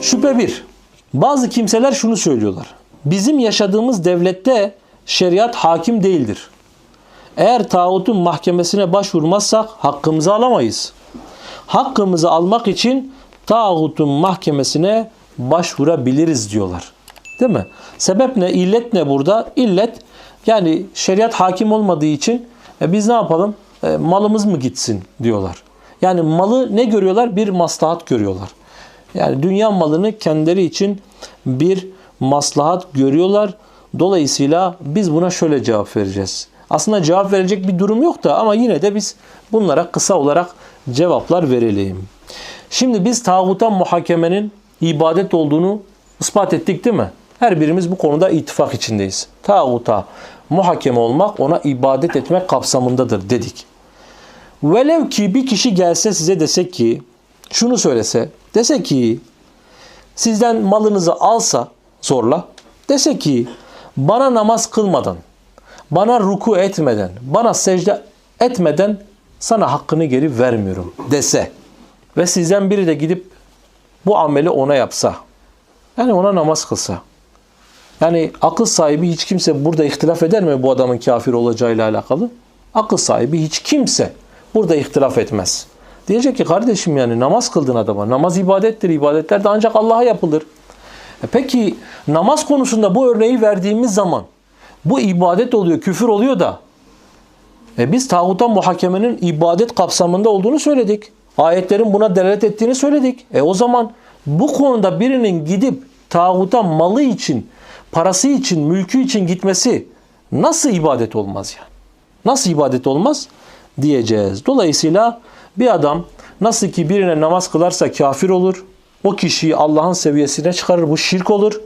Şüphe bir. Bazı kimseler şunu söylüyorlar. Bizim yaşadığımız devlette şeriat hakim değildir. Eğer tağutun mahkemesine başvurmazsak hakkımızı alamayız. Hakkımızı almak için tağutun mahkemesine başvurabiliriz diyorlar. Değil mi? Sebep ne? İllet ne burada? İllet yani şeriat hakim olmadığı için e, biz ne yapalım? E, malımız mı gitsin diyorlar. Yani malı ne görüyorlar? Bir maslahat görüyorlar. Yani dünya malını kendileri için bir maslahat görüyorlar. Dolayısıyla biz buna şöyle cevap vereceğiz. Aslında cevap verecek bir durum yok da ama yine de biz bunlara kısa olarak cevaplar verelim. Şimdi biz tağuta muhakemenin ibadet olduğunu ispat ettik değil mi? Her birimiz bu konuda ittifak içindeyiz. Tağuta muhakeme olmak ona ibadet etmek kapsamındadır dedik. Velev ki bir kişi gelse size dese ki şunu söylese dese ki sizden malınızı alsa zorla dese ki bana namaz kılmadan bana ruku etmeden bana secde etmeden sana hakkını geri vermiyorum dese ve sizden biri de gidip bu ameli ona yapsa yani ona namaz kılsa yani akıl sahibi hiç kimse burada ihtilaf eder mi bu adamın kafir olacağıyla alakalı? Akıl sahibi hiç kimse burada ihtilaf etmez. Diyecek ki kardeşim yani namaz kıldın adama. Namaz ibadettir. İbadetler de ancak Allah'a yapılır. E peki namaz konusunda bu örneği verdiğimiz zaman bu ibadet oluyor, küfür oluyor da e biz tağuta muhakemenin ibadet kapsamında olduğunu söyledik. Ayetlerin buna delalet ettiğini söyledik. E o zaman bu konuda birinin gidip tağuta malı için, parası için, mülkü için gitmesi nasıl ibadet olmaz yani? Nasıl ibadet olmaz diyeceğiz. Dolayısıyla bir adam nasıl ki birine namaz kılarsa kafir olur. O kişiyi Allah'ın seviyesine çıkarır. Bu şirk olur.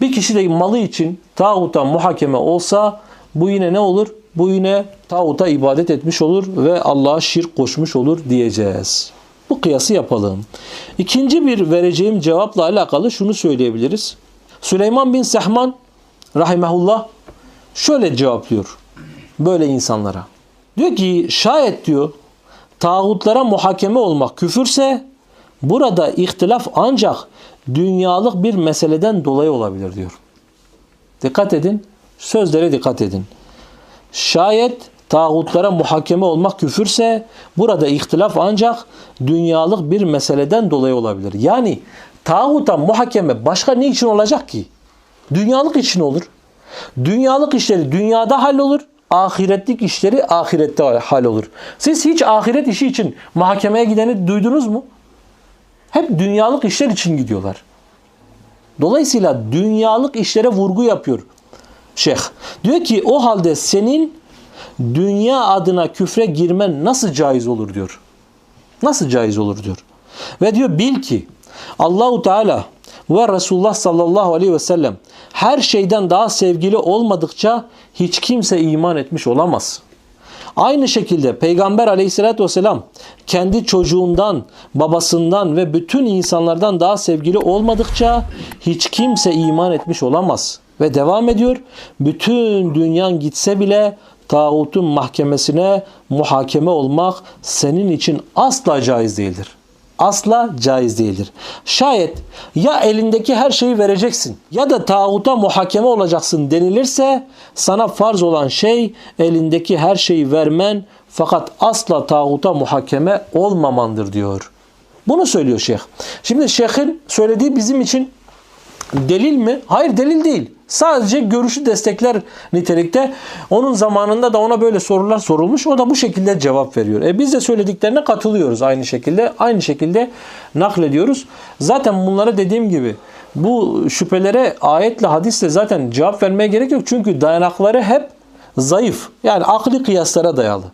Bir kişi de malı için tağuta muhakeme olsa bu yine ne olur? Bu yine tağuta ibadet etmiş olur ve Allah'a şirk koşmuş olur diyeceğiz. Bu kıyası yapalım. İkinci bir vereceğim cevapla alakalı şunu söyleyebiliriz. Süleyman bin Sehman rahimehullah şöyle cevaplıyor böyle insanlara. Diyor ki şayet diyor tağutlara muhakeme olmak küfürse burada ihtilaf ancak dünyalık bir meseleden dolayı olabilir diyor. Dikkat edin. Sözlere dikkat edin. Şayet tağutlara muhakeme olmak küfürse burada ihtilaf ancak dünyalık bir meseleden dolayı olabilir. Yani tağuta muhakeme başka ne için olacak ki? Dünyalık için olur. Dünyalık işleri dünyada hallolur ahiretlik işleri ahirette hal olur. Siz hiç ahiret işi için mahkemeye gideni duydunuz mu? Hep dünyalık işler için gidiyorlar. Dolayısıyla dünyalık işlere vurgu yapıyor şeyh. Diyor ki o halde senin dünya adına küfre girmen nasıl caiz olur diyor. Nasıl caiz olur diyor. Ve diyor bil ki Allahu Teala ve Resulullah sallallahu aleyhi ve sellem her şeyden daha sevgili olmadıkça hiç kimse iman etmiş olamaz. Aynı şekilde Peygamber aleyhissalatü vesselam kendi çocuğundan, babasından ve bütün insanlardan daha sevgili olmadıkça hiç kimse iman etmiş olamaz. Ve devam ediyor. Bütün dünyan gitse bile tağutun mahkemesine muhakeme olmak senin için asla caiz değildir asla caiz değildir. Şayet ya elindeki her şeyi vereceksin ya da tağuta muhakeme olacaksın denilirse sana farz olan şey elindeki her şeyi vermen fakat asla tağuta muhakeme olmamandır diyor. Bunu söylüyor şeyh. Şimdi şeyhin söylediği bizim için delil mi? Hayır delil değil. Sadece görüşü destekler nitelikte. Onun zamanında da ona böyle sorular sorulmuş. O da bu şekilde cevap veriyor. E biz de söylediklerine katılıyoruz aynı şekilde. Aynı şekilde naklediyoruz. Zaten bunlara dediğim gibi bu şüphelere ayetle hadisle zaten cevap vermeye gerek yok. Çünkü dayanakları hep zayıf. Yani akli kıyaslara dayalı.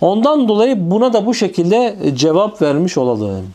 Ondan dolayı buna da bu şekilde cevap vermiş olalım.